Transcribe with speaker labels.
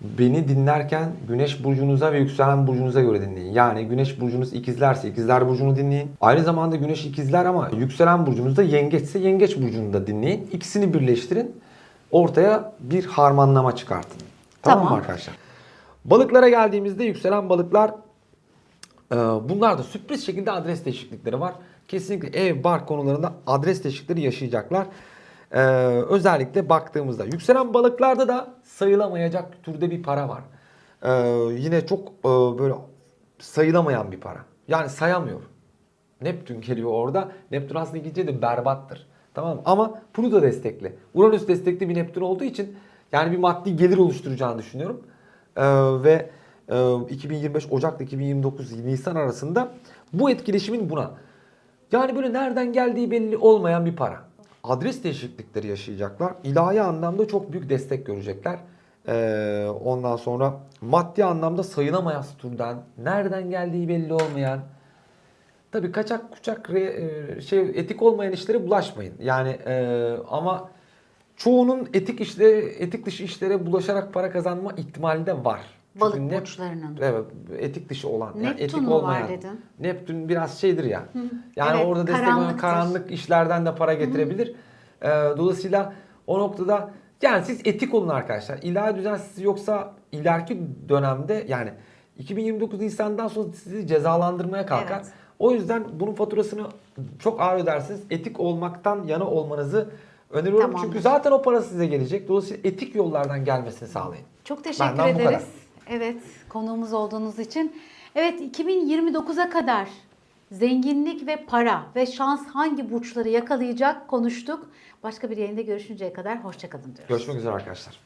Speaker 1: beni dinlerken güneş burcunuza ve yükselen burcunuza göre dinleyin. Yani güneş burcunuz ikizlerse ikizler burcunu dinleyin. Aynı zamanda güneş ikizler ama yükselen burcunuz da yengeçse yengeç burcunu da dinleyin. İkisini birleştirin. Ortaya bir harmanlama çıkartın. Tamam,
Speaker 2: Tamam.
Speaker 1: mı arkadaşlar? Balıklara geldiğimizde yükselen balıklar ee, Bunlar da sürpriz şekilde adres değişiklikleri var. Kesinlikle ev, bar konularında adres değişiklikleri yaşayacaklar. Ee, özellikle baktığımızda yükselen balıklarda da sayılamayacak türde bir para var. Ee, yine çok e, böyle sayılamayan bir para. Yani sayamıyor. Neptün geliyor orada. Neptün aslında İngilizce de berbattır. Tamam mı? Ama Pluto destekli. Uranüs destekli bir Neptün olduğu için yani bir maddi gelir oluşturacağını düşünüyorum. Ee, ve e, 2025 Ocak'la 2029 Nisan arasında bu etkileşimin buna. Yani böyle nereden geldiği belli olmayan bir para. Adres değişiklikleri yaşayacaklar. İlahi anlamda çok büyük destek görecekler. Ee, ondan sonra maddi anlamda sayılamayası türden, nereden geldiği belli olmayan, Tabii kaçak kuçak re- e, şey etik olmayan işlere bulaşmayın. Yani e, ama çoğunun etik işlere, etik dışı işlere bulaşarak para kazanma ihtimali de var. Çünkü
Speaker 2: Balık
Speaker 1: Nep-
Speaker 2: burçlarının.
Speaker 1: Evet, etik dışı olan. yani
Speaker 2: Neptün
Speaker 1: etik
Speaker 2: mü var
Speaker 1: olmayan.
Speaker 2: dedin?
Speaker 1: Neptün biraz şeydir ya. Yani
Speaker 2: Evet,
Speaker 1: orada destek karanlık işlerden de para getirebilir. E, dolayısıyla o noktada yani siz etik olun arkadaşlar. İlahi düzen sizi yoksa ileriki dönemde yani 2029 Nisan'dan sonra sizi cezalandırmaya kalkar.
Speaker 2: Evet.
Speaker 1: O yüzden bunun faturasını çok ağır ödersiniz. Etik olmaktan yana olmanızı öneriyorum.
Speaker 2: Tamamdır.
Speaker 1: Çünkü zaten o para size gelecek. Dolayısıyla etik yollardan gelmesini sağlayın.
Speaker 2: Çok teşekkür
Speaker 1: Benden bu kadar.
Speaker 2: Evet, konuğumuz olduğunuz için. Evet, 2029'a kadar zenginlik ve para ve şans hangi burçları yakalayacak konuştuk. Başka bir yayında görüşünceye kadar hoşçakalın diyoruz.
Speaker 1: Görüşmek üzere arkadaşlar.